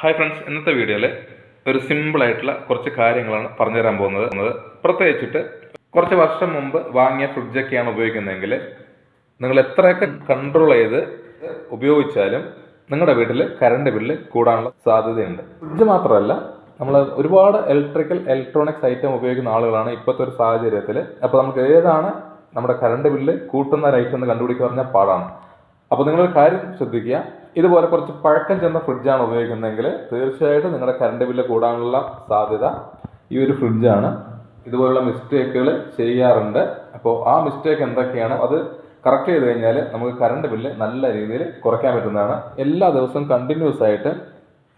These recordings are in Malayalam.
ഹായ് ഫ്രണ്ട്സ് ഇന്നത്തെ വീഡിയോയിൽ ഒരു സിമ്പിൾ ആയിട്ടുള്ള കുറച്ച് കാര്യങ്ങളാണ് പറഞ്ഞു തരാൻ പോകുന്നത് പ്രത്യേകിച്ചിട്ട് കുറച്ച് വർഷം മുമ്പ് വാങ്ങിയ ഫ്രിഡ്ജൊക്കെയാണ് ഉപയോഗിക്കുന്നതെങ്കിൽ നിങ്ങൾ എത്രയൊക്കെ കൺട്രോൾ ചെയ്ത് ഉപയോഗിച്ചാലും നിങ്ങളുടെ വീട്ടിൽ കറണ്ട് ബില്ല് കൂടാനുള്ള സാധ്യതയുണ്ട്. ഫ്രിഡ്ജ് മാത്രമല്ല നമ്മൾ ഒരുപാട് ഇലക്ട്രിക്കൽ ഇലക്ട്രോണിക്സ് ഐറ്റം ഉപയോഗിക്കുന്ന ആളുകളാണ് ഇപ്പോഴത്തെ ഒരു സാഹചര്യത്തിൽ അപ്പോൾ നമുക്ക് ഏതാണ് നമ്മുടെ കറണ്ട് ബില്ല് കൂട്ടുന്ന ഒരു ഐറ്റം എന്ന് കണ്ടുപിടിക്കുക പറഞ്ഞാൽ പാടാണ്. അപ്പോൾ നിങ്ങളൊരു കാര്യം ശ്രദ്ധിക്കുക. ഇതുപോലെ കുറച്ച് പഴക്കം ചെന്ന ഫ്രിഡ്ജാണ് ഉപയോഗിക്കുന്നതെങ്കിൽ തീർച്ചയായിട്ടും നിങ്ങളുടെ കറണ്ട് ബില്ല് കൂടാനുള്ള സാധ്യത ഈ ഒരു ഫ്രിഡ്ജാണ്. ഇതുപോലുള്ള മിസ്റ്റേക്കുകൾ ചെയ്യാറുണ്ട്. അപ്പോൾ ആ മിസ്റ്റേക്ക് എന്തൊക്കെയാണ് അത് കറക്റ്റ് ചെയ്ത് കഴിഞ്ഞാൽ നമുക്ക് കറണ്ട് ബില്ല് നല്ല രീതിയിൽ കുറയ്ക്കാൻ പറ്റുന്നതാണ്. എല്ലാ ദിവസവും കണ്ടിന്യൂസ് ആയിട്ട്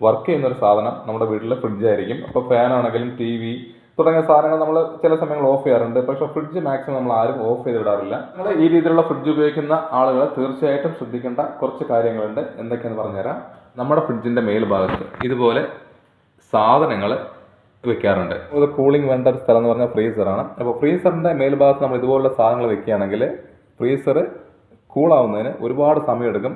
വർക്ക് ചെയ്യുന്ന ഒരു സാധനം നമ്മുടെ വീട്ടിലെ ഫ്രിഡ്ജായിരിക്കും അപ്പോൾ ഫാനാണെങ്കിലും ടി വി തുടങ്ങിയ സാധനങ്ങൾ നമ്മൾ ചില സമയങ്ങൾ ഓഫ് ചെയ്യാറുണ്ട്. പക്ഷേ ഫ്രിഡ്ജ് മാക്സിമം നമ്മൾ ആരും ഓഫ് ചെയ്ത് വിടാറില്ല. നിങ്ങൾ ഈ രീതിയിലുള്ള ഫ്രിഡ്ജ് ഉപയോഗിക്കുന്ന ആളുകൾ തീർച്ചയായിട്ടും ശ്രദ്ധിക്കേണ്ട കുറച്ച് കാര്യങ്ങളുണ്ട്. എന്തൊക്കെയെന്ന് പറഞ്ഞുതരാം. നമ്മുടെ ഫ്രിഡ്ജിന്റെ മേൽഭാഗത്ത് ഇതുപോലെ സാധനങ്ങൾ വെക്കാറുണ്ട്. ഇത് കൂളിംഗ് വേണ്ട ഒരു സ്ഥലം എന്ന് പറഞ്ഞാൽ ഫ്രീസറാണ് അപ്പോൾ ഫ്രീസറിന്റെ മേൽഭാഗത്ത് നമ്മൾ ഇതുപോലുള്ള സാധനങ്ങൾ വെക്കുകയാണെങ്കിൽ ഫ്രീസർ കൂളാവുന്നതിന് ഒരുപാട് സമയമെടുക്കും.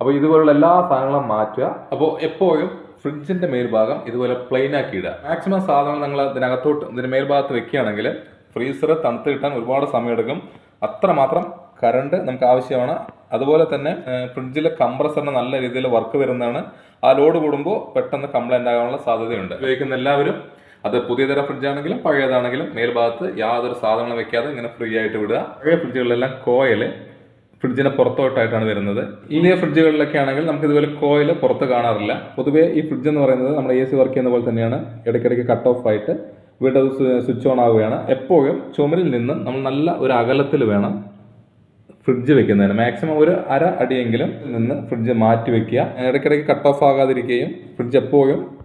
അപ്പോൾ ഇതുപോലുള്ള എല്ലാ സാധനങ്ങളും മാറ്റുക. അപ്പോൾ എപ്പോഴും ഫ്രിഡ്ജിന്റെ മേൽഭാഗം ഇതുപോലെ പ്ലെയിൻ ആക്കി ഇടുക. മാക്സിമം സാധനങ്ങൾ നിങ്ങൾ ഇതിനകത്തോട്ട് ഇതിന്റെ മേൽഭാഗത്ത് വെക്കുകയാണെങ്കിൽ ഫ്രീസർ തണുത്ത് കിട്ടാൻ ഒരുപാട് സമയമെടുക്കും. അത്രമാത്രം കറണ്ട് നമുക്ക് ആവശ്യമാണ്. അതുപോലെ തന്നെ ഫ്രിഡ്ജിലെ കംപ്രസറിന് നല്ല രീതിയിൽ വർക്ക് വരുന്നതാണ്. ആ ലോഡ് കൂടുമ്പോൾ പെട്ടെന്ന് കംപ്ലൈന്റ് ആകാനുള്ള സാധ്യതയുണ്ട്. ഉപയോഗിക്കുന്ന എല്ലാവരും അത് പുതിയ തരം ഫ്രിഡ്ജ് ആണെങ്കിലും പഴയതാണെങ്കിലും മേൽഭാഗത്ത് യാതൊരു സാധനങ്ങളും വെക്കാതെ ഇങ്ങനെ ഫ്രീ ആയിട്ട് വിടുക. പഴയ ഫ്രിഡ്ജുകളിലെല്ലാം കോയൽ ഫ്രിഡ്ജിന് പുറത്തോട്ടായിട്ടാണ് വരുന്നത്. ഇനിയ ഫ്രിഡ്ജുകളിലൊക്കെ ആണെങ്കിൽ നമുക്ക് ഇതുപോലെ കോയിൽ പുറത്ത് കാണാറില്ല. പൊതുവേ ഈ ഫ്രിഡ്ജ് എന്ന് പറയുന്നത് നമ്മുടെ എ സി വർക്ക് ചെയ്യുന്ന പോലെ തന്നെയാണ്. ഇടയ്ക്കിടയ്ക്ക് കട്ട് ഓഫ് ആയിട്ട് വീണ്ടും സ്വിച്ച് ഓൺ ആവുകയാണ്. എപ്പോഴും ചുമരിൽ നിന്ന് നമ്മൾ നല്ല ഒരു അകലത്തിൽ വേണം ഫ്രിഡ്ജ് വെക്കുന്നതിന്. മാക്സിമം ഒരു അര അടിയെങ്കിലും നിന്ന് ഫ്രിഡ്ജ് മാറ്റി വെക്കുക. ഇടയ്ക്കിടയ്ക്ക് കട്ട് ഓഫ് ആകാതിരിക്കുകയും ഫ്രിഡ്ജ് എപ്പോഴും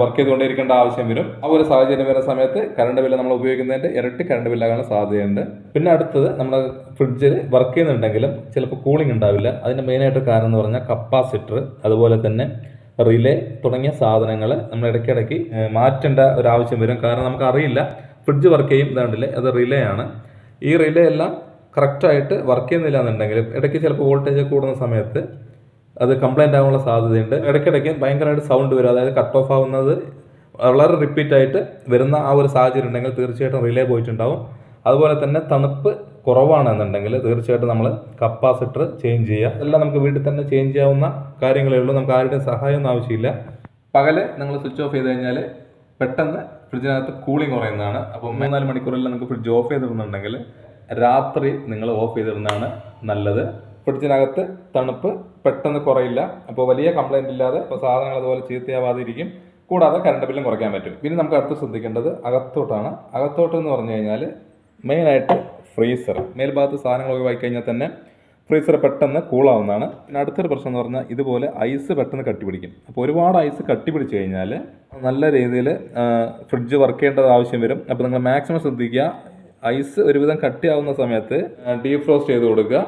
വർക്ക് ചെയ്തുകൊണ്ടിരിക്കേണ്ട ആവശ്യം വരും. ആ ഒരു സാഹചര്യം വരുന്ന സമയത്ത് കറണ്ട് ബില്ല് നമ്മൾ ഉപയോഗിക്കുന്നതിന്റെ ഇരട്ടി കറണ്ട് ബില്ലാകാനുള്ള സാധ്യതയുണ്ട്. പിന്നെ അടുത്തത് നമ്മുടെ ഫ്രിഡ്ജിൽ വർക്ക് ചെയ്യുന്നുണ്ടെങ്കിലും ചിലപ്പോൾ കൂളിംഗ് ഉണ്ടാവില്ല. അതിന്റെ മെയിനായിട്ട് കാരണം എന്ന് പറഞ്ഞാൽ കപ്പാസിറ്റർ അതുപോലെ തന്നെ റിലേ തുടങ്ങിയ സാധനങ്ങൾ നമ്മൾ ഇടയ്ക്കിടയ്ക്ക് മാറ്റേണ്ട ഒരു ആവശ്യം വരും. കാരണം നമുക്ക് അറിയില്ല ഫ്രിഡ്ജ് വർക്ക് ചെയ്യും ഇതാണ്ടില്ലേ അത് റിലേ ആണ്. ഈ റിലേ എല്ലാം കറക്റ്റായിട്ട് വർക്ക് ചെയ്യുന്നില്ല എന്നുണ്ടെങ്കിൽ ഇടയ്ക്ക് ചിലപ്പോൾ വോൾട്ടേജ് കൂടുന്ന സമയത്ത് അത് കംപ്ലൈന്റ് ആകാനുള്ള സാധ്യതയുണ്ട്. ഇടയ്ക്കിടയ്ക്ക് ഭയങ്കരമായിട്ട് സൗണ്ട് വരും. അതായത് കട്ട് ഓഫ് ആവുന്നത് വളരെ റിപ്പീറ്റ് ആയിട്ട് വരുന്ന ആ ഒരു സാഹചര്യം ഉണ്ടെങ്കിൽ തീർച്ചയായിട്ടും റിലേ പോയിട്ടുണ്ടാവും. അതുപോലെ തന്നെ തണുപ്പ് കുറവാണെന്നുണ്ടെങ്കിൽ തീർച്ചയായിട്ടും നമ്മൾ കപ്പാസിറ്റർ ചേഞ്ച് ചെയ്യുക. എല്ലാം നമുക്ക് വീട്ടിൽ തന്നെ ചേഞ്ച് ചെയ്യാവുന്ന കാര്യങ്ങളേ ഉള്ളൂ. നമുക്ക് ആരുടെയും സഹായമൊന്നും ആവശ്യമില്ല. പകലെ നിങ്ങൾ സ്വിച്ച് ഓഫ് ചെയ്ത് കഴിഞ്ഞാൽ പെട്ടെന്ന് ഫ്രിഡ്ജിനകത്ത് കൂളിംഗ് കുറയുന്നതാണ്. അപ്പോൾ മൂന്നാൽ മണിക്കൂറെല്ലാം നിങ്ങൾക്ക് ഫ്രിഡ്ജ് ഓഫ് ചെയ്തിടുന്നുണ്ടെങ്കിൽ രാത്രി നിങ്ങൾ ഓഫ് ചെയ്തിടുന്നതാണ് നല്ലത്. ഫ്രിഡ്ജിനകത്ത് തണുപ്പ് പെട്ടെന്ന് കുറയില്ല. അപ്പോൾ വലിയ കംപ്ലൈന്റ് ഇല്ലാതെ സാധനങ്ങൾ അതുപോലെ ചീത്തയാവാതിരിക്കും. കൂടാതെ കറണ്ട് ബില്ലും കുറയ്ക്കാൻ പറ്റും. പിന്നെ നമുക്ക് അടുത്ത് ശ്രദ്ധിക്കേണ്ടത് അകത്തോട്ടാണ്. അകത്തോട്ട് എന്ന് പറഞ്ഞു കഴിഞ്ഞാൽ മെയിനായിട്ട് ഫ്രീസർ മേൽഭാഗത്ത് സാധനങ്ങൾ ഒഴിവാക്കി കഴിഞ്ഞാൽ തന്നെ ഫ്രീസർ പെട്ടെന്ന് കൂളാവുന്നതാണ് പിന്നെ അടുത്തൊരു പ്രശ്നം എന്ന് പറഞ്ഞാൽ ഇതുപോലെ ഐസ് പെട്ടെന്ന് കട്ടിപിടിക്കും. അപ്പോൾ ഒരുപാട് ഐസ് കട്ടിപിടിച്ച് കഴിഞ്ഞാൽ നല്ല രീതിയിൽ ഫ്രിഡ്ജ് വർക്ക് ചെയ്യേണ്ടത് ആവശ്യം വരും. അപ്പോൾ നിങ്ങൾ മാക്സിമം ശ്രദ്ധിക്കുക. ഐസ് ഒരുവിധം കട്ടിയാവുന്ന സമയത്ത് ഡീഫ്രോസ്റ്റ് ചെയ്ത് കൊടുക്കുക.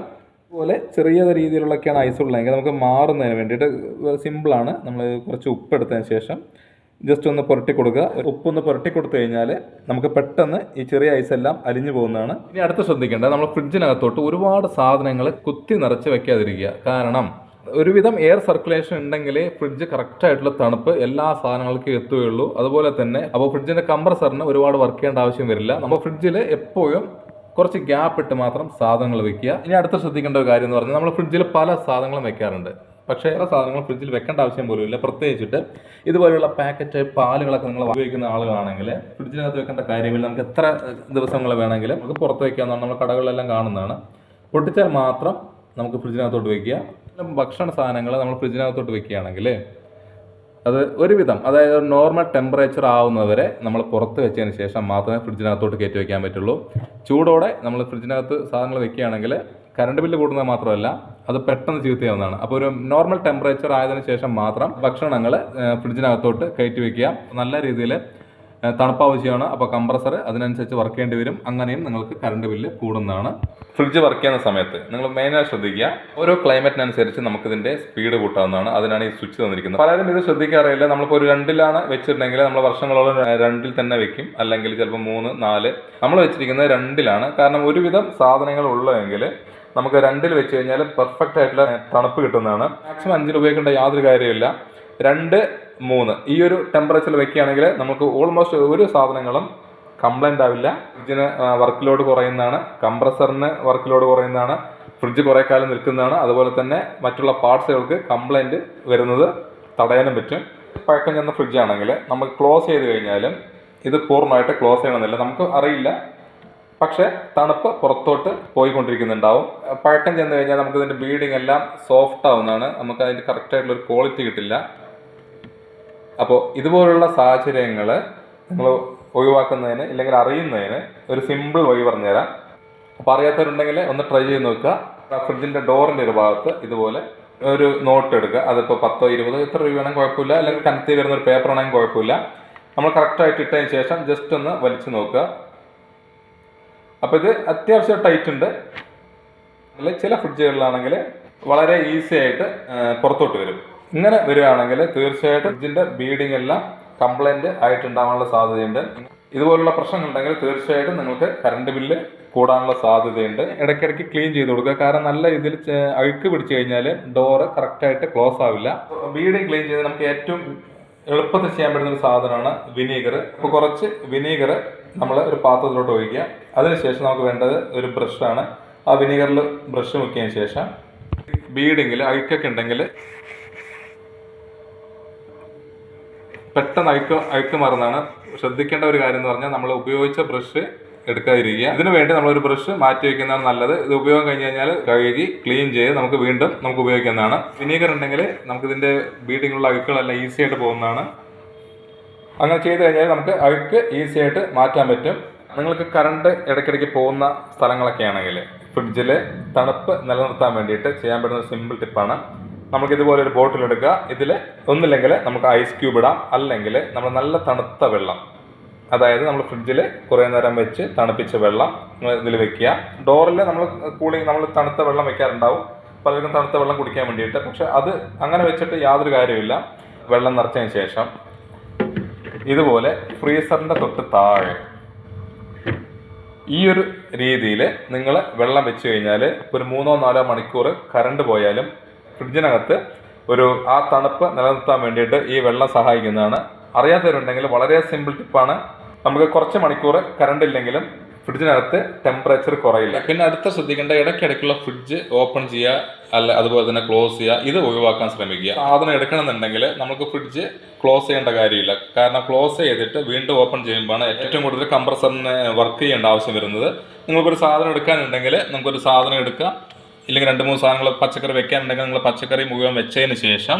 അതുപോലെ ചെറിയ രീതിയിലുള്ളൊക്കെയാണ് ഐസ് ഉള്ളതെങ്കിൽ നമുക്ക് മാറുന്നതിന് വേണ്ടിയിട്ട് സിമ്പിളാണ്. നമ്മൾ കുറച്ച് ഉപ്പ് എടുത്തതിന് ശേഷം ജസ്റ്റ് ഒന്ന് പുരട്ടി കൊടുക്കുക. ഉപ്പൊന്ന് പുരട്ടി കൊടുത്തു കഴിഞ്ഞാൽ നമുക്ക് പെട്ടെന്ന് ഈ ചെറിയ ഐസ് എല്ലാം അലിഞ്ഞു പോകുന്നതാണ്. ഇനി അടുത്ത് ശ്രദ്ധിക്കേണ്ടത് നമ്മൾ ഫ്രിഡ്ജിനകത്തോട്ട് ഒരുപാട് സാധനങ്ങൾ കുത്തി നിറച്ച് വെക്കാതിരിക്കുക. കാരണം ഒരുവിധം എയർ സർക്കുലേഷൻ ഉണ്ടെങ്കിലേ ഫ്രിഡ്ജ് കറക്റ്റായിട്ടുള്ള തണുപ്പ് എല്ലാ സാധനങ്ങൾക്കും എത്തുകയുള്ളൂ. അതുപോലെ തന്നെ അപ്പോൾ ഫ്രിഡ്ജിന്റെ കംപ്രസറിന് ഒരുപാട് വർക്ക് ചെയ്യേണ്ട ആവശ്യം വരില്ല. നമ്മൾ ഫ്രിഡ്ജിൽ എപ്പോഴും കുറച്ച് ഗ്യാപ്പ് ഇട്ട് മാത്രം സാധനങ്ങൾ വെക്കുക. ഇനി അടുത്ത ശ്രദ്ധിക്കേണ്ട ഒരു കാര്യം എന്ന് പറഞ്ഞാൽ നമ്മൾ ഫ്രിഡ്ജിൽ പല സാധനങ്ങളും വെക്കാറുണ്ട്. പക്ഷേ പല സാധനങ്ങൾ ഫ്രിഡ്ജിൽ വെക്കേണ്ട ആവശ്യം പോലും ഇല്ല. പ്രത്യേകിച്ചിട്ട് ഇതുപോലെയുള്ള പാക്കറ്റ് പാലുകളൊക്കെ നിങ്ങൾ ഉപയോഗിക്കുന്ന ആളുകളാണെങ്കിൽ ഫ്രിഡ്ജിനകത്ത് വെക്കേണ്ട കാര്യമില്ല. നമുക്ക് എത്ര ദിവസങ്ങൾ വേണമെങ്കിലും നമുക്ക് പുറത്ത് വെക്കാവുന്നതാണ്. നമ്മൾ കടകളിലെല്ലാം കാണുന്നതാണ്. പൊട്ടിച്ചാൽ മാത്രം നമുക്ക് ഫ്രിഡ്ജിനകത്തോട്ട് പിന്നെ ഭക്ഷണ സാധനങ്ങൾ നമ്മൾ ഫ്രിഡ്ജിനകത്തോട്ട് വെക്കുകയാണെങ്കിൽ അത് ഒരുവിധം അതായത് നോർമൽ ടെമ്പറേച്ചർ ആവുന്നവരെ നമ്മൾ പുറത്ത് വെച്ചതിന് ശേഷം മാത്രമേ ഫ്രിഡ്ജിനകത്തോട്ട് കയറ്റി വയ്ക്കാൻ പറ്റുള്ളൂ. ചൂടോടെ നമ്മൾ ഫ്രിഡ്ജിനകത്ത് സാധനങ്ങൾ വെക്കുകയാണെങ്കിൽ കറണ്ട് ബില്ല് കൂടുന്നത് മാത്രമല്ല അത് പെട്ടെന്ന് ചീത്തയാവുന്നതാണ് അപ്പോൾ ഒരു നോർമൽ ടെമ്പറേച്ചർ ആയതിനു ശേഷം മാത്രം ഭക്ഷണങ്ങൾ ഫ്രിഡ്ജിനകത്തോട്ട് കയറ്റി വെക്കുക. നല്ല രീതിയിൽ തണുപ്പ് ആവശ്യമാണ്. അപ്പോൾ കംപ്രസർ അതിനനുസരിച്ച് വർക്ക് ചെയ്യേണ്ടി വരും. അങ്ങനെയും നിങ്ങൾക്ക് കറണ്ട് ബില്ല് കൂടുന്നതാണ്. ഫ്രിഡ്ജ് വർക്ക് ചെയ്യുന്ന സമയത്ത് നിങ്ങൾ മെയിനായി ശ്രദ്ധിക്കുക. ഓരോ ക്ലൈമറ്റിനനുസരിച്ച് നമുക്കിതിന്റെ സ്പീഡ് കൂട്ടാവുന്നതാണ്. അതിനാണ് ഈ സ്വിച്ച് തന്നിരിക്കുന്നത്. പലരും ഇത് ശ്രദ്ധിക്കാറില്ല നമ്മളിപ്പോൾ ഒരു രണ്ടിലാണ് വെച്ചിട്ടുണ്ടെങ്കിൽ നമ്മൾ വർഷങ്ങളോളം രണ്ടിൽ തന്നെ വെക്കും. അല്ലെങ്കിൽ ചിലപ്പോൾ മൂന്ന് നാല്. നമ്മൾ വെച്ചിരിക്കുന്നത് രണ്ടിലാണ്. കാരണം ഒരുവിധം സാധനങ്ങൾ ഉള്ളതെങ്കിൽ നമുക്ക് രണ്ടിൽ വെച്ച് കഴിഞ്ഞാൽ പെർഫെക്റ്റ് ആയിട്ടുള്ള തണുപ്പ് കിട്ടുന്നതാണ്. മാക്സിമം അഞ്ചിൽ ഉപയോഗിക്കേണ്ട യാതൊരു കാര്യമില്ല രണ്ട് മൂന്ന്. ഈ ഒരു ടെമ്പറേച്ചറിൽ വെക്കുകയാണെങ്കിൽ നമുക്ക് ഓൾമോസ്റ്റ് ഒരു സാധനങ്ങളും കംപ്ലൈന്റ് ആവില്ല. ഫ്രിഡ്ജിന് വർക്ക് ലോഡ് കുറയുന്നതാണ്. കംപ്രസറിന് വർക്ക് ലോഡ് കുറയുന്നതാണ്. ഫ്രിഡ്ജ് കുറേ കാലം നിൽക്കുന്നതാണ്. അതുപോലെ തന്നെ മറ്റുള്ള പാർട്സുകൾക്ക് കംപ്ലൈന്റ് വരുന്നത് തടയാനും പറ്റും. പഴക്കം ചെന്ന ഫ്രിഡ്ജാണെങ്കിൽ നമ്മൾ ക്ലോസ് ചെയ്ത് കഴിഞ്ഞാലും ഇത് പൂർണമായിട്ട് ക്ലോസ് ചെയ്യണമെന്നില്ല. നമുക്ക് അറിയില്ല. പക്ഷേ തണുപ്പ് പുറത്തോട്ട് പോയിക്കൊണ്ടിരിക്കുന്നുണ്ടാവും. പഴക്കം ചെന്ന് കഴിഞ്ഞാൽ നമുക്കിതിന്റെ ബീഡിങ് എല്ലാം സോഫ്റ്റ് ആവുന്നതാണ്. നമുക്ക് അതിന്റെ കറക്റ്റായിട്ടുള്ള ഒരു ക്വാളിറ്റി കിട്ടില്ല. അപ്പോൾ ഇതുപോലുള്ള സാഹചര്യങ്ങൾ നിങ്ങൾ ഒഴിവാക്കുന്നതിന് ഇല്ലെങ്കിൽ അറിയുന്നതിന് ഒരു സിമ്പിൾ വഴി പറഞ്ഞുതരാം. അപ്പോൾ അറിയാത്തവരുണ്ടെങ്കിൽ ഒന്ന് ട്രൈ ചെയ്ത് നോക്കുക. ഫ്രിഡ്ജിന്റെ ഡോറിന്റെ ഒരു ഭാഗത്ത് ഇതുപോലെ ഒരു നോട്ട് എടുക്കുക. അതിപ്പോൾ പത്തോ ഇരുപതോ എത്ര രൂപ വേണമെങ്കിൽ കുഴപ്പമില്ല. അല്ലെങ്കിൽ കനത്തി വരുന്ന ഒരു പേപ്പർ ആണെങ്കിൽ കുഴപ്പമില്ല. നമ്മൾ കറക്റ്റായിട്ട് ഇട്ടതിന് ശേഷം ജസ്റ്റ് ഒന്ന് വലിച്ചു നോക്കുക. അപ്പോൾ ഇത് അത്യാവശ്യം ടൈറ്റ് ഉണ്ട്. അല്ലെങ്കിൽ ചില ഫ്രിഡ്ജുകളിലാണെങ്കിൽ വളരെ ഈസി ആയിട്ട് പുറത്തോട്ട് വരും. ഇങ്ങനെ വരികയാണെങ്കിൽ തീർച്ചയായിട്ടും ഫ്രിഡ്ജിന്റെ ബീഡിംഗ് എല്ലാം കംപ്ലൈന്റ് ആയിട്ടുണ്ടാവാനുള്ള സാധ്യതയുണ്ട്. ഇതുപോലുള്ള പ്രശ്നങ്ങളുണ്ടെങ്കിൽ തീർച്ചയായിട്ടും നിങ്ങൾക്ക് കറണ്ട് ബില്ല് കൂടാനുള്ള സാധ്യതയുണ്ട്. ഇടയ്ക്കിടയ്ക്ക് ക്ലീൻ ചെയ്ത് കൊടുക്കുക. കാരണം നല്ല രീതിയിൽ അഴുക്ക് പിടിച്ചു കഴിഞ്ഞാൽ ഡോറ് കറക്റ്റായിട്ട് ക്ലോസ് ആവില്ല. ബീഡിംഗ് ക്ലീൻ ചെയ്ത് നമുക്ക് ഏറ്റവും എളുപ്പത്തിൽ ചെയ്യാൻ പറ്റുന്ന ഒരു സാധനമാണ് വിനീഗർ അപ്പോൾ കുറച്ച് വിനീഗർ നമ്മൾ ഒരു പാത്രത്തിലോട്ട് ഒഴിക്കുക. അതിനുശേഷം നമുക്ക് വേണ്ടത് ഒരു ബ്രഷാണ് ആ വിനീഗറിൽ ബ്രഷ് മുക്കിയതിന് ശേഷം. ബീഡിങ്ങിൽ അഴുക്കൊക്കെ ഉണ്ടെങ്കിൽ പെട്ടെന്ന് അഴുക്ക് അഴുക്ക് മാറുന്നതാണ്. ശ്രദ്ധിക്കേണ്ട ഒരു കാര്യം എന്ന് പറഞ്ഞാൽ നമ്മൾ ഉപയോഗിച്ച ബ്രഷ് എടുക്കാതിരിക്കുക. ഇതിനു വേണ്ടി നമ്മളൊരു ബ്രഷ് മാറ്റി വയ്ക്കുന്നതാണ് നല്ലത്. ഇത് ഉപയോഗം കഴിഞ്ഞ് കഴിഞ്ഞാൽ കഴുകി ക്ലീൻ ചെയ്ത് നമുക്ക് വീണ്ടും നമുക്ക് ഉപയോഗിക്കുന്നതാണ് വിനീഗർ ഉണ്ടെങ്കിൽ നമുക്ക് ഇതിന്റെ ബീഡിങ്ങുള്ള അഴുക്കുകളെല്ലാം ഈസി ആയിട്ട് പോകുന്നതാണ്. അങ്ങനെ ചെയ്ത് കഴിഞ്ഞാൽ നമുക്ക് അഴുക്ക് ഈസി ആയിട്ട് മാറ്റാൻ പറ്റും. നിങ്ങൾക്ക് കറണ്ട് ഇടയ്ക്കിടയ്ക്ക് പോകുന്ന സ്ഥലങ്ങളൊക്കെ ആണെങ്കിൽ ഫ്രിഡ്ജിൽ തണുപ്പ് നിലനിർത്താൻ വേണ്ടിയിട്ട് ചെയ്യാൻ പറ്റുന്ന സിമ്പിൾ ടിപ്പാണ്. നമുക്ക് ഇതുപോലെ ഒരു ബോട്ടിൽ എടുക്കുക. ഇതിൽ ഒന്നില്ലെങ്കിൽ നമുക്ക് ഐസ് ക്യൂബ് ഇടാം. അല്ലെങ്കിൽ നമ്മൾ നല്ല തണുത്ത വെള്ളം. അതായത് നമ്മൾ ഫ്രിഡ്ജിൽ കുറേ നേരം വെച്ച് തണുപ്പിച്ച വെള്ളം ഇതിൽ വെക്കുക. ഡോറിൽ നമ്മൾ കൂളിംഗ് നമ്മൾ തണുത്ത വെള്ളം വെക്കാറുണ്ടാവും. പലർക്കും തണുത്ത വെള്ളം കുടിക്കാൻ വേണ്ടിയിട്ട്. പക്ഷെ അത് അങ്ങനെ വെച്ചിട്ട് യാതൊരു കാര്യമില്ല വെള്ളം നിറച്ചതിന് ശേഷം ഇതുപോലെ ഫ്രീസറിന്റെ തൊട്ട് താഴെ ഈ ഒരു രീതിയിൽ നിങ്ങൾ വെള്ളം വെച്ച് കഴിഞ്ഞാൽ ഒരു മൂന്നോ നാലോ മണിക്കൂർ കറണ്ട് പോയാലും ഫ്രിഡ്ജിനകത്ത് ഒരു ആ തണുപ്പ് നിലനിർത്താൻ വേണ്ടിയിട്ട് ഈ വെള്ളം സഹായിക്കുന്നതാണ്. അറിയാത്തവരുണ്ടെങ്കിൽ വളരെ സിമ്പിൾ ടിപ്പാണ് നമുക്ക് കുറച്ച് മണിക്കൂർ കറണ്ട് ഇല്ലെങ്കിലും ഫ്രിഡ്ജിനകത്ത് ടെമ്പറേച്ചർ കുറയില്ല. പിന്നെ അടുത്ത ശ്രദ്ധിക്കേണ്ട ഇടയ്ക്കിടയ്ക്കുള്ള ഫ്രിഡ്ജ് ഓപ്പൺ ചെയ്യുക അല്ല അതുപോലെ തന്നെ ക്ലോസ് ചെയ്യുക ഇത് ഒഴിവാക്കാൻ ശ്രമിക്കുക. സാധനം എടുക്കണമെന്നുണ്ടെങ്കിൽ നമുക്ക് ഫ്രിഡ്ജ് ക്ലോസ് ചെയ്യേണ്ട കാര്യമില്ല. കാരണം ക്ലോസ് ചെയ്തിട്ട് വീണ്ടും ഓപ്പൺ ചെയ്യുമ്പോഴാണ് ഏറ്റവും കൂടുതൽ കംപ്രസറിന് വർക്ക് ചെയ്യേണ്ട ആവശ്യം വരുന്നത്. നിങ്ങൾക്കൊരു സാധനം എടുക്കാനുണ്ടെങ്കിൽ നമുക്കൊരു സാധനം എടുക്കാം. ഇല്ലെങ്കിൽ രണ്ട് മൂന്ന് സാധനങ്ങൾ പച്ചക്കറി വെക്കാനുണ്ടെങ്കിൽ നിങ്ങൾ പച്ചക്കറി മുഴുവൻ വെച്ചതിന് ശേഷം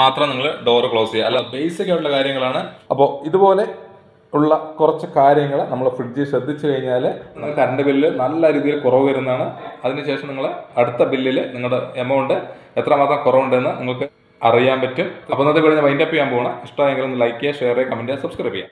മാത്രം നിങ്ങൾ ഡോർ ക്ലോസ് ചെയ്യുക. അല്ല ബേസിക് ആയിട്ടുള്ള കാര്യങ്ങളാണ്. അപ്പോൾ ഇതുപോലെ ഉള്ള കുറച്ച് കാര്യങ്ങൾ നമ്മൾ ഫ്രിഡ്ജിൽ ശ്രദ്ധിച്ചു കഴിഞ്ഞാൽ കറണ്ട് ബില്ല് നല്ല രീതിയിൽ കുറവ് വരുന്നതാണ്. അതിനുശേഷം നിങ്ങൾ അടുത്ത ബില്ലിൽ നിങ്ങളുടെ എമൗണ്ട് എത്രമാത്രം കുറവുണ്ടെന്ന് നിങ്ങൾക്ക് അറിയാൻ പറ്റും. അപ്പോൾ ഇന്നത്തെ വീഡിയോ വൈൻഡപ്പ് ചെയ്യാൻ പോകണം ഇഷ്ടമായെങ്കിൽ ഒന്ന് ലൈക്ക് ചെയ്യുക ഷെയർ ചെയ്യുക കമന്റ് ചെയ്യുക സബ്സ്ക്രൈബ് ചെയ്യുക.